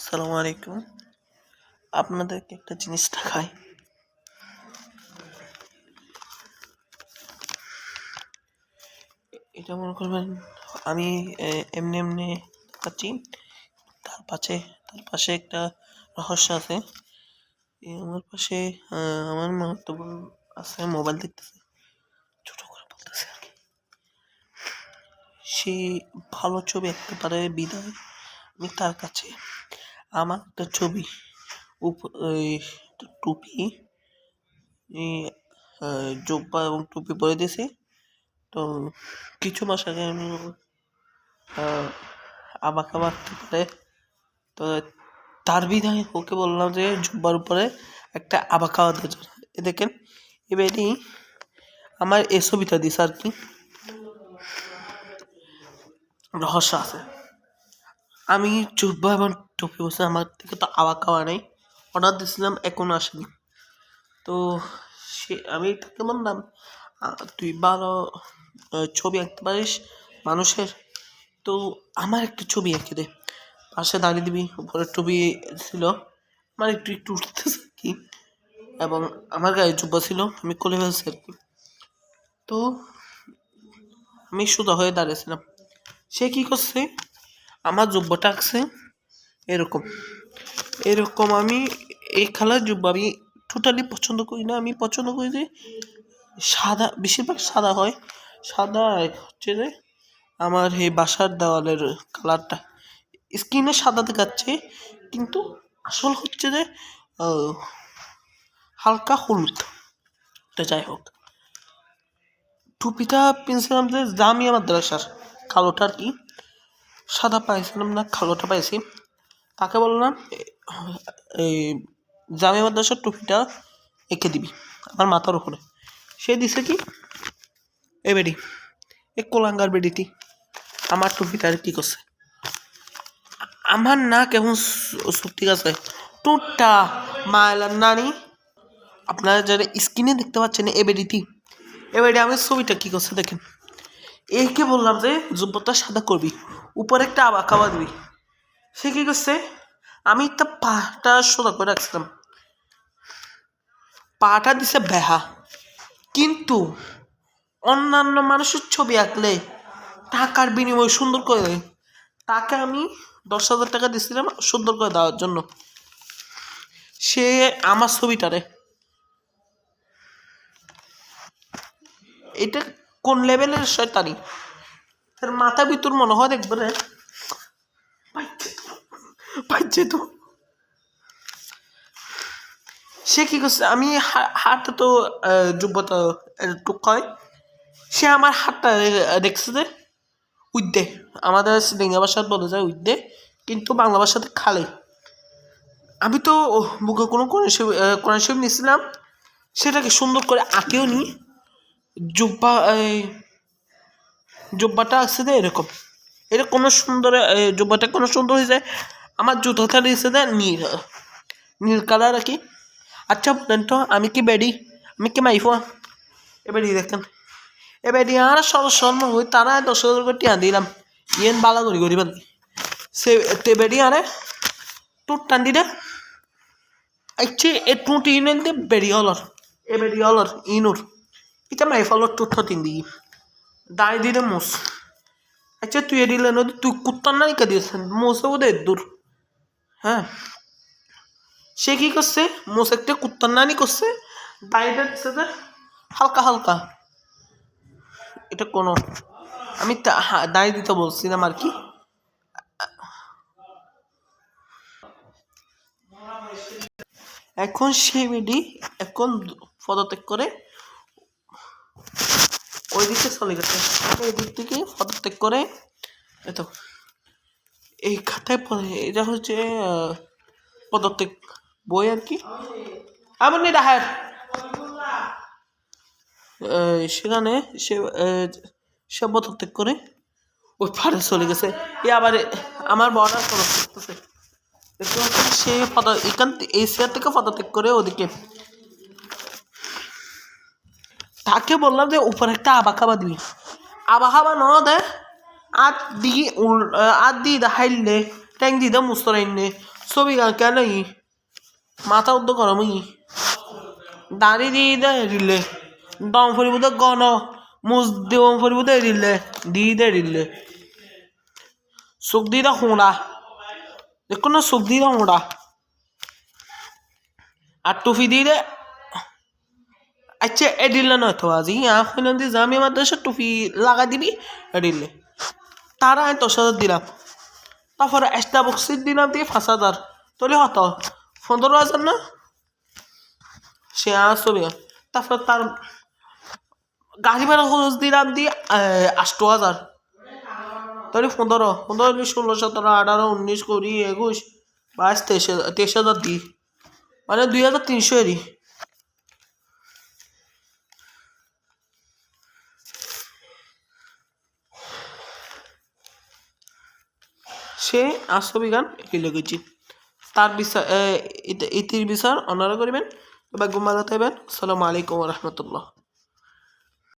আসসালামু আলাইকুম। আপনাদেরকে একটা জিনিস দেখাই। এটা মনে করবেন, আমি এমনি এমনি দেখাচ্ছি তার পাশে তার পাশে একটা রহস্য আছে। আমার পাশে আমার মন্তব্য আছে, মোবাইল দেখতেছে। ছোট করে বলতেছে আর কি। সে ভালো ছবি আঁকতে পারে, বিদায়। আমি তার কাছে আমার একটা ছবি। উপ- টুপি। জোব্বা এবং টুপি পরে দিয়েছি। তো কিছু মাস আগে আমি আবাক আবাক পারে। তো তার বিধায় ওকে বললাম যে জুব্বার উপরে একটা আবাকা দেওয়ার জন্য এ দেখেন, এবারই আমার এ ছবিটা দিছে আর কি। রহস্য আছে। আমি জুব্বা এবং টুপি বসে আমার থেকে তো আওয়া খাওয়া নেই অর্ডার দিয়েছিলাম এখনও আসেনি তো সে আমি তাকে বললাম তুই ভালো ছবি আঁকতে পারিস মানুষের তো আমার একটা ছবি এঁকে দে পাশে দাঁড়িয়ে দিবি উপরে টুপি ছিল আমার একটু একটু উঠতেছে কি এবং আমার গায়ে জুব্বা ছিল আমি কোলে ফেলছি আর কি তো আমি সুদা হয়ে দাঁড়িয়েছিলাম সে কি করছে আমার জুব্বাটা আঁকছে এরকম। এরকম আমি এই কালার জুব্বা আমি টোটালি পছন্দ করি না। আমি পছন্দ করি যে সাদা, বেশিরভাগ সাদা হয়। সাদা হচ্ছে যে আমার এই বাসার দেওয়ালের কালারটা। স্কিনে সাদা দেখাচ্ছে, কিন্তু আসল হচ্ছে যে হালকা হলুদ। এটা যাই হোক। টুপিটা পেয়েছিলাম যে জামিয়া মাদ্রাসার কালোটা আর কি। সাদা পাইছিলাম না, কালোটা পাইছি। তাকে বললাম এ- এই জামিয়া মাদ্রাসার টুপিটা এঁকে দিবি আমার মাথার উপরে। সে দিছে কি? এ বেডি এ কোলাঙ্গার বেডিটি আমার টুপিটা আর কি করছে? আমার না কেমন সত্যি আছে টুটটা মায়লার নানি, আপনারা যারা স্ক্রিনে দেখতে পাচ্ছেন এ বেডিটি এবারে আমি ছবিটা কি করছে দেখেন। একে বললাম যে, জুব্বটা সাদা করবি, উপরে একটা আবা খাওয়া দিবি। সে কি করছে? আমি একটা পাটা সোজা করে রাখছিলাম। পাটা দিছে বেহা। কিন্তু অন্যান্য মানুষের ছবি আঁকলে, টাকার বিনিময়ে সুন্দর করে দেয়। তাকে আমি দশ হাজার টাকা দিয়েছিলাম সুন্দর করে দেওয়ার জন্য। সে আমার ছবিটারে। এটা কোন লেভেলের শয়তানি? তার মাথা ভিতর মনে হয় দেখবে তো পাইছে তো সে কি করছে? আমি হাতটা তো যোগ্যতা টুক হয় সে আমার হাতটা দেখছে যে উদ্দে আমাদের সিলিঙ্গা ভাষার বলে যায় উদ্দে কিন্তু বাংলা ভাষাতে খালে। আমি তো বুকে কোনো কোরআন শরীফ নিয়েছিলাম। সেটাকে সুন্দর করে আঁকেও নি। জুব্বা জুব্বাটা আছে যে এরকম। এটা কোনো সুন্দর জুব্বাটা কোনো সুন্দর হয়ে যায়। আমার জুতোটা দিয়েছে নীল নীল কালার আর কি? আচ্ছা বলেন তো, আমি কি বেডি? আমি কি মাইফা? এবার দেখেন। এবার আর সর্ম হই, তারা দশ হাজার করে টিয়া দিলাম। ইয়েন বালা করি করি বালি সে তে বেডি আরে তোর টান দিটা আচ্ছা এ টুটি ইনেন দে, বেডি হলর এ বেডি হলর ইনুর। এটা মাই ফলর টুট তিন দি। দাঁড়ি দিলে মোস আচ্ছা তুই এডিলে নদী তুই কুত্তার নাই কে দিয়েছেন। মোসে বোধ দূর। হ্যাঁ। সে কি করছে? মোস একটা কুত্তার নানি করছে। দাঁড়িয়ে দিচ্ছে হালকা হালকা। এটা কোনো? আমি হ্যাঁ, দাঁড়িয়ে দিতে বলছিলাম আর কি এখন সে মেয়েটি এখন পদত্যাগ করে। ওই দিকে চলে গেছে। এই দিক থেকে পদত্যাগ করে। এত এই খাতায় পড়ে, এটা হচ্ছে পদত্যাগ বই আর কি। এমন এটা হ্যাঁ সেখানে সে সে পদত্যাগ করে ওই পাড়ে চলে গেছে। এ আবার আমার বর্ডার খরচ করতেছে। সে পদ, এখান এই চেয়ার থেকে পদত্যাগ করে ওদিকে। তাকে বললাম যে, উপরে একটা আবা খাবা দিবি। আবা খাবা ন দে আর দি আর দি দা দি গান কেন ই মাথা উদ্যোগ গরম ই দাড়ি দিয়ে দে রিলে দম ফুরিব দে গণ মুজ দেম ফুরিব দে রিলে দি দে রিলে চোখ দি দে সোঁড়া দেখো না চোখ দি দে সোঁড়া আর টুপি দি দে আচ্ছা এডিলে নয় তো আজি আখ দি জামি মাদ্রাসা টুপি লাগা দিবি এডিলে তারা আমি দশ দিলাম তারপরে একটা বক্সির দিলাম দিয়ে হাজার তাহলে হত। পনেরো হাজার না? সে আসবে তারপর তার গাড়ি ভাড়া খরচ দিলাম দিয়ে আষ্ট হাজার তাহলে পনেরো পনেরো ষোলো সতেরো আঠারো উনিশ কুড়ি একুশ, বাইশ, তেইশ তেইশ হাজার দিই মানে দুই হাজার তিনশো এরই সে আসবি গান লিখেছি তার বিচার ইতির বিষয় অনারা করিবেন। এবার গুম্মা হইবেন। আসসালামু আলাইকুম রহমতুল্লাহ।